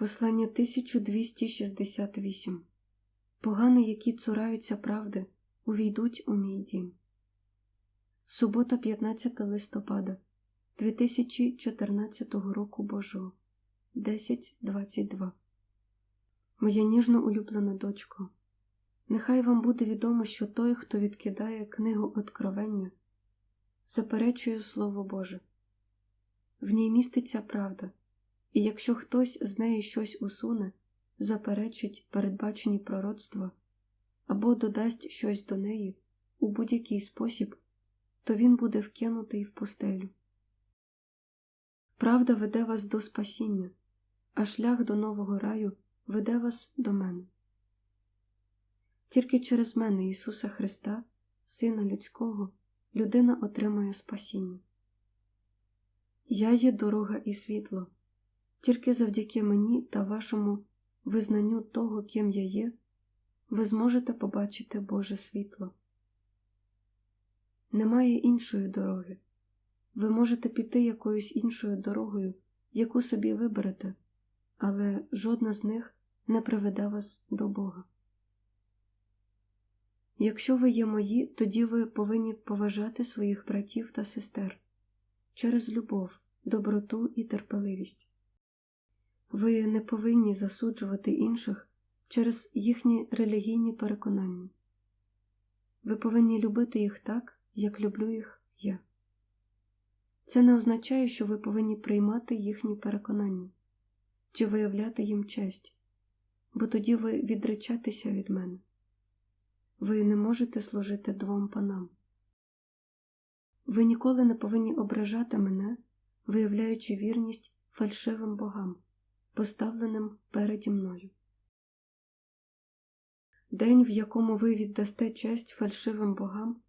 Послання 1268 Погани, які цураються правди, увійдуть у мій дім. Субота, 15 листопада 2014 року Божого 10.22 Моя ніжно улюблена дочко, нехай вам буде відомо, що той, хто відкидає книгу Откровення, заперечує Слово Боже. В ній міститься правда. І якщо хтось з неї щось усуне, заперечить передбачені пророцтва або додасть щось до неї у будь-який спосіб, то він буде вкинутий в пустелю. Правда веде вас до спасіння, а шлях до нового раю веде вас до мене. Тільки через мене, Ісуса Христа, Сина Людського, людина отримає спасіння. Я є дорога і світло. Тільки завдяки мені та вашому визнанню того, ким я є, ви зможете побачити Боже світло. Немає іншої дороги. Ви можете піти якоюсь іншою дорогою, яку собі виберете, але жодна з них не приведе вас до Бога. Якщо ви є мої, тоді ви повинні поважати своїх братів та сестер через любов, доброту і терпеливість. Ви не повинні засуджувати інших через їхні релігійні переконання. Ви повинні любити їх так, як люблю їх я. Це не означає, що ви повинні приймати їхні переконання чи виявляти їм честь, бо тоді ви відречетеся від мене. Ви не можете служити двом панам. Ви ніколи не повинні ображати мене, виявляючи вірність фальшивим богам поставленим переді мною. День, в якому ви віддасте честь фальшивим богам,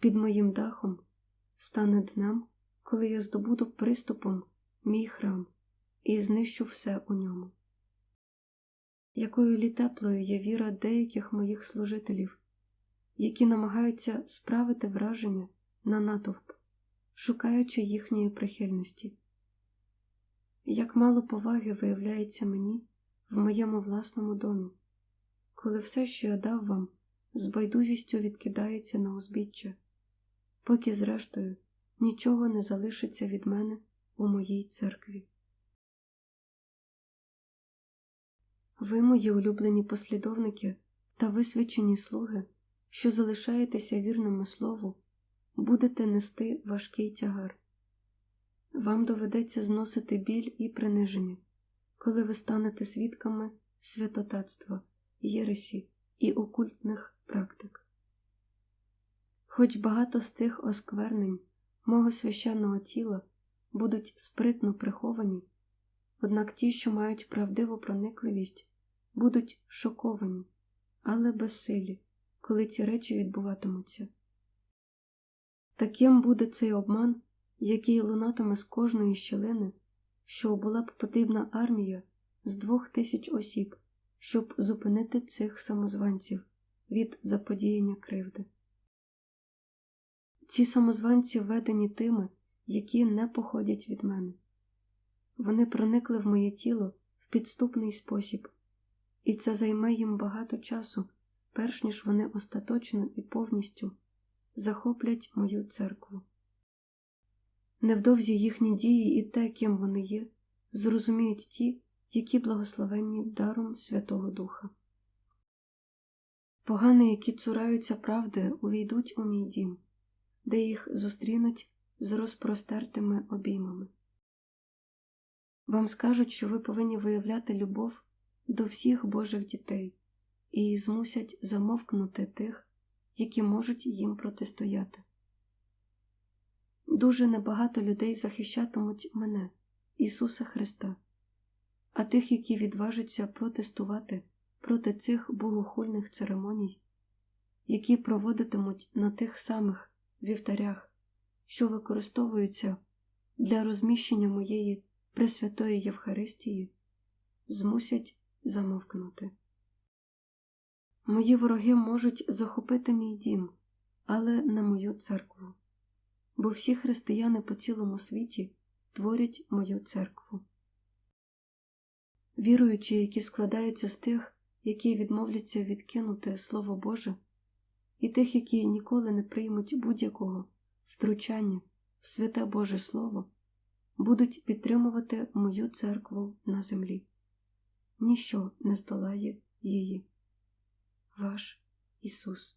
під моїм дахом, стане днем, коли я здобуду приступом мій храм і знищу все у ньому. Якою літеплою є віра деяких моїх служителів, які намагаються справити враження на натовп, шукаючи їхньої прихильності як мало поваги виявляється мені в моєму власному домі, коли все, що я дав вам, з байдужістю відкидається на узбіччя, поки, зрештою, нічого не залишиться від мене у моїй церкві. Ви, мої улюблені послідовники та висвячені слуги, що залишаєтеся вірними слову, будете нести важкий тягар. Вам доведеться зносити біль і приниження, коли ви станете свідками святотатства, єресі і окультних практик. Хоч багато з цих осквернень мого священного тіла будуть спритно приховані, однак ті, що мають правдиву проникливість, будуть шоковані, але безсилі, коли ці речі відбуватимуться. Таким буде цей обман який лунатиме з кожної щілини, що була б потрібна армія з двох тисяч осіб, щоб зупинити цих самозванців від заподіяння кривди. Ці самозванці введені тими, які не походять від мене. Вони проникли в моє тіло в підступний спосіб, і це займе їм багато часу, перш ніж вони остаточно і повністю захоплять мою церкву. Невдовзі їхні дії і те, ким вони є, зрозуміють ті, які благословенні даром Святого Духа. Погани, які цураються правди, увійдуть у мій дім, де їх зустрінуть з розпростертими обіймами. Вам скажуть, що ви повинні виявляти любов до всіх Божих дітей і змусять замовкнути тих, які можуть їм протистояти. Дуже небагато людей захищатимуть мене, Ісуса Христа, а тих, які відважаться протестувати проти цих богохульних церемоній, які проводитимуть на тих самих вівтарях, що використовуються для розміщення моєї Пресвятої Євхаристії, змусять замовкнути. Мої вороги можуть захопити мій дім, але не мою церкву бо всі християни по цілому світі творять мою церкву. віруючі, які складаються з тих, які відмовляться відкинути Слово Боже, і тих, які ніколи не приймуть будь-якого втручання в святе Боже Слово, будуть підтримувати мою церкву на землі. Ніщо не здолає її. Ваш Ісус.